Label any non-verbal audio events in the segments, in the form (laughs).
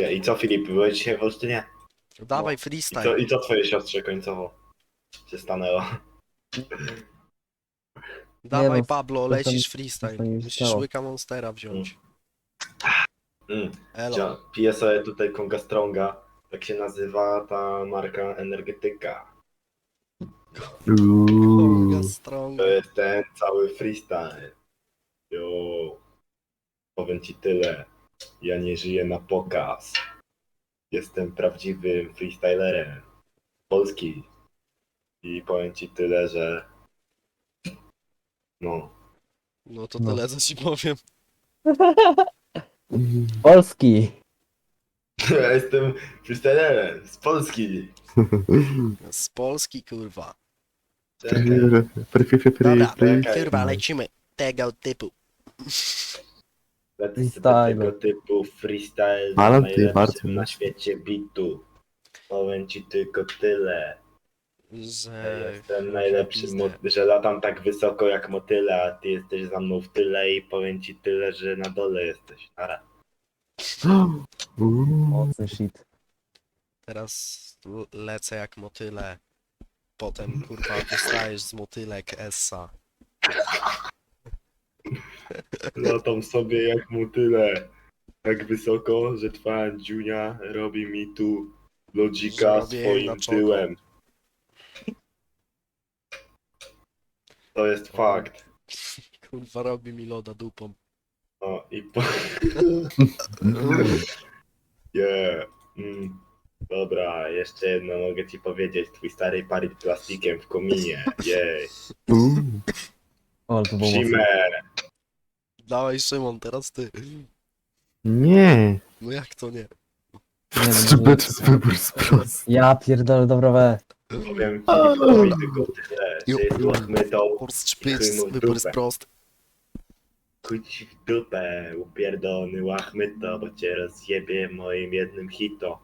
I co Filip, byłeś dzisiaj w Olsztynie? Dawaj I freestyle. co, I co twojej siostrze końcowo się stanęło? Dawaj no, Pablo, to tam- lecisz to freestyle. nie Musisz stało. łyka monstera wziąć. Mm. Elo. Piję sobie tutaj Konga Stronga. Tak się nazywa ta marka energetyka. Konga strong. To jest ten cały freestyle. Jo. Powiem ci tyle. Ja nie żyję na pokaz. Jestem prawdziwym freestylerem. Polski. I powiem ci tyle, że... No. No to No. tyle co ci powiem. (laughs) Polski. Ja jestem freestylerem z Polski. Z Polski kurwa. Czekaj. Dobra, kurwa lecimy. Tego typu. Lecę Freestyle. tego typu freestyle Ale z ty najlepszym bardzo na świecie bitu. Powiem ci tylko tyle. Że... Ja jestem najlepszy, mo- że latam tak wysoko jak motyle, a ty jesteś za mną w tyle i powiem ci tyle, że na dole jesteś. Nara. Uuu. Mocny shit. Teraz l- lecę jak motyle. Potem kurwa dostajesz z motylek Essa. Latam sobie jak motyle. Tak wysoko, że twoja dziunia robi mi tu lodzika Zrobię na swoim czoko. tyłem. To jest fakt. Kurwa robi mi loda dupą. O, i po... Yeah. Mm. Dobra, jeszcze jedno mogę ci powiedzieć. Twój stary palił plastikiem w kominie. Jej. O, to było mocne. Dawaj Szymon, teraz ty. Nie. No jak to nie? Nie, Wstrzymać jest wybór sprost. Ja pierdolę, dobra we. Powiem Filipowi tylko tyle, że jest łachmytą. Wybór jest dupę. prosty. Chuj ci w dupę, upierdolony łachmyto, bo cię rozjebie moim jednym hito.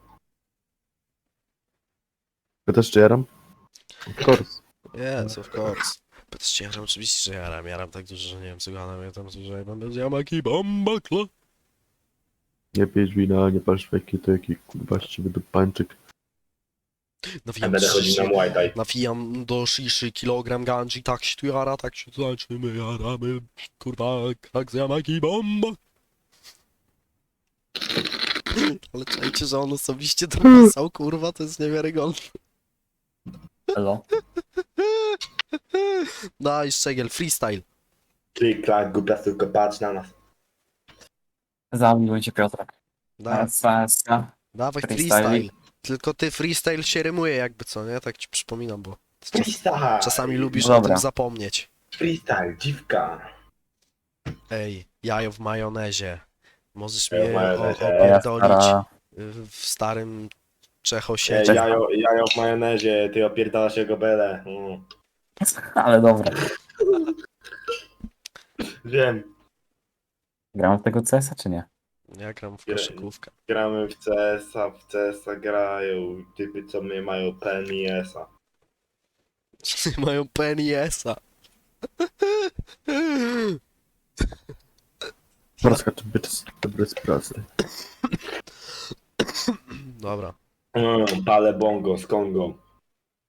Pytasz czy jaram? Of course. Yes, of course. Pytacie, jaram oczywiście, że jaram. Jaram tak dużo, że nie wiem co gadam. Ja tam słyszałem, bez jamaki bombakla. Nie pijesz wina, nie patrz feki, to jaki kurwa ściwy dupańczyk. Ja Nawijam, będę chodził na Muay Thai. nawijam do shiszy kilogram ganji, tak się tu jara, tak się tańczymy, jaramy. Kurwa, jak z jamaki bomba. Ale czajcie, że on osobiście to pisał, kurwa, to jest niewiarygodne. Elo. Daj, Szczegiel, freestyle. Ty, klak, głupia, tylko patrz na nas. Zamiłuj cię Piotrek. Daj, Sesja. dawaj freestyle. freestyle. Tylko ty freestyle się rymuje jakby co, nie? Tak ci przypominam, bo czas, Freestyle! czasami lubisz No o dobra. tym zapomnieć. Freestyle, dziwka. Ej, jajo w majonezie. Możesz Jajo w mnie o- majonezie. Moja opierdolić stara. y, w starym Ej, Czechosiedzie. jajo, jajo w majonezie, ty opierdalasz jego belę. Mm. (laughs) Ale dobra. Wiem, Gramy w tego CS-a czy nie? Ja gram w koszykówkę. gramy w CS-a, w CS-a grają typy, co mnie mają PNIS-a. Mają PNS-a. Polska czy być dobry sprost. Dobra. Mm, pale bongo z Kongo.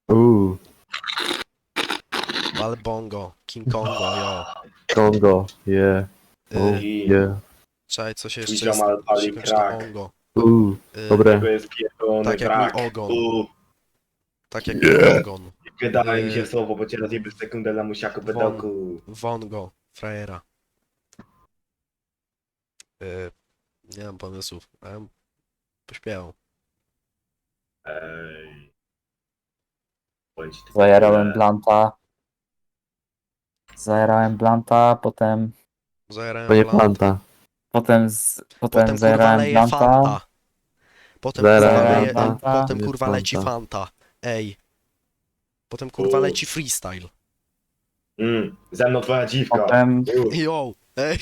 Uuu. Ale bongo, King Kongo, jo. Kongo, yeah. Y, Oh, I- yeah. Czekaj, co się jeszcze jest? ziomal pali ongo. Uuu. Y, Dobre. To jest pierdolony Tak jak brak. mój ogon. U, Tak jak Yeah. mój ogon. Wydawaj mi Yy. się słowo, bo cię rozjebie w sekundę na musiaku pedoku. Wongo, frajera. Y, nie mam pomysłów. Ja bym pośpiewał. Ej. Bądź tylko Zajarałem tyle. Blanta. Zajarałem Blanta, potem... Zajarałem To nie blan- planta. Potem, z, potem, Potem kurwa zajarałem leje Blanta. Fanta. Potem Zajarałem kurwa leje, Fanta. potem kurwa leci Fanta. Fanta. Ej. Potem kurwa U. leci freestyle. Mm, ze mną twoja dziwka. Potem, Yo, ej.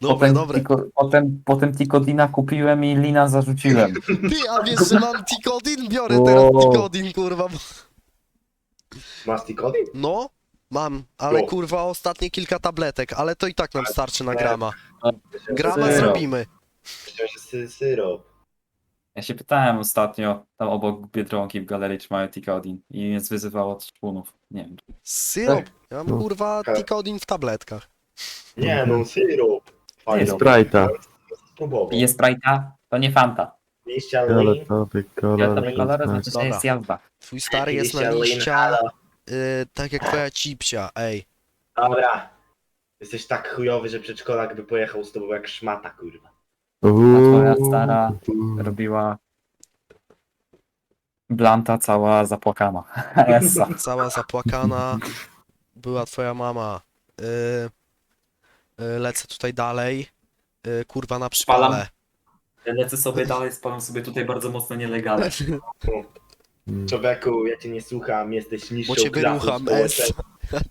Dobre, potem, dobre. Tiko, potem, potem Tikodina kupiłem i Lina zarzuciłem. (laughs) Ty, a wiesz, że mam Tikodin? Biorę teraz Wow. Tikodin, kurwa. bo- Masz tikody? No, mam, ale O. kurwa ostatnie kilka tabletek, ale to i tak nam starczy na grama. Że Grama syrop. zrobimy. Że sy- syrop. Ja się pytałem ostatnio, tam obok Biedronki w galerii, czy mają Tikodin i mnie zwyzywało od szpunów. Nie wiem. Syrop. Ja mam kurwa Tak. Tikodin w tabletkach. Nie no, syrop. Fajny. Syrop. Sprite'a. Spróbował. Pije Sprite'a? To nie Fanta. Liścia lin. Fioletowy kolor. Fioletowy kolor tak. znaczy, że jest jazda. Twój stary jest na Liścia lin, liścia, halo. y, tak jak twoja cipsia, ej. Dobra. Jesteś tak chujowy, że przedszkolak by pojechał z tobą jak szmata, kurwa. Uuu. A twoja stara robiła blanta cała zapłakana. (laughs) Essa. Cała zapłakana była twoja mama. Y, y, lecę tutaj dalej. Y, kurwa na Spalam. przypale. Lecę sobie dalej, spalam sobie tutaj bardzo mocno nielegalnie. Mm. Człowieku, ja cię nie słucham, jesteś niższą Bo cię klasą wyrucham, społeczną. S.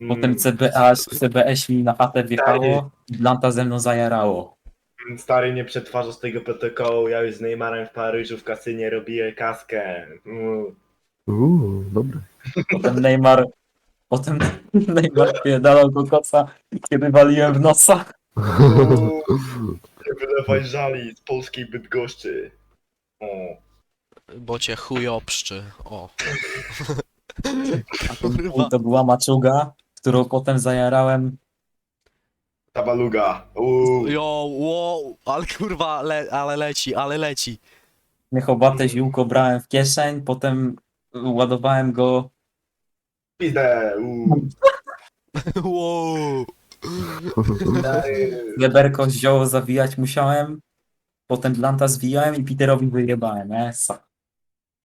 Mm, Potem CBA, CBS mi na chatę wjechało, blanta ze mną zajarało. Stary nie przetwarza z tego protokołu, ja już z Neymarem w Paryżu w kasynie robię kaskę. Mm. Uuu, dobre. Potem Neymar, potem (laughs) Neymar pierdalał kokosa, kiedy waliłem w nosa. (laughs) Nie wylewaj żali z polskiej Bydgoszczy. O. Bo cię chuj obszczy. O. (laughs) A to była maczuga, którą potem zajarałem. Tabaluga. Uuu. Jo, wow, ale kurwa, le, ale leci, ale leci. Niechobate ziółko brałem w kieszeń, potem ładowałem go. Pizdę. Uuu. (laughs) Wow. Leberko z zioło zawijać musiałem. Potem blanta zwijałem i Peterowi wyjebałem. Esa.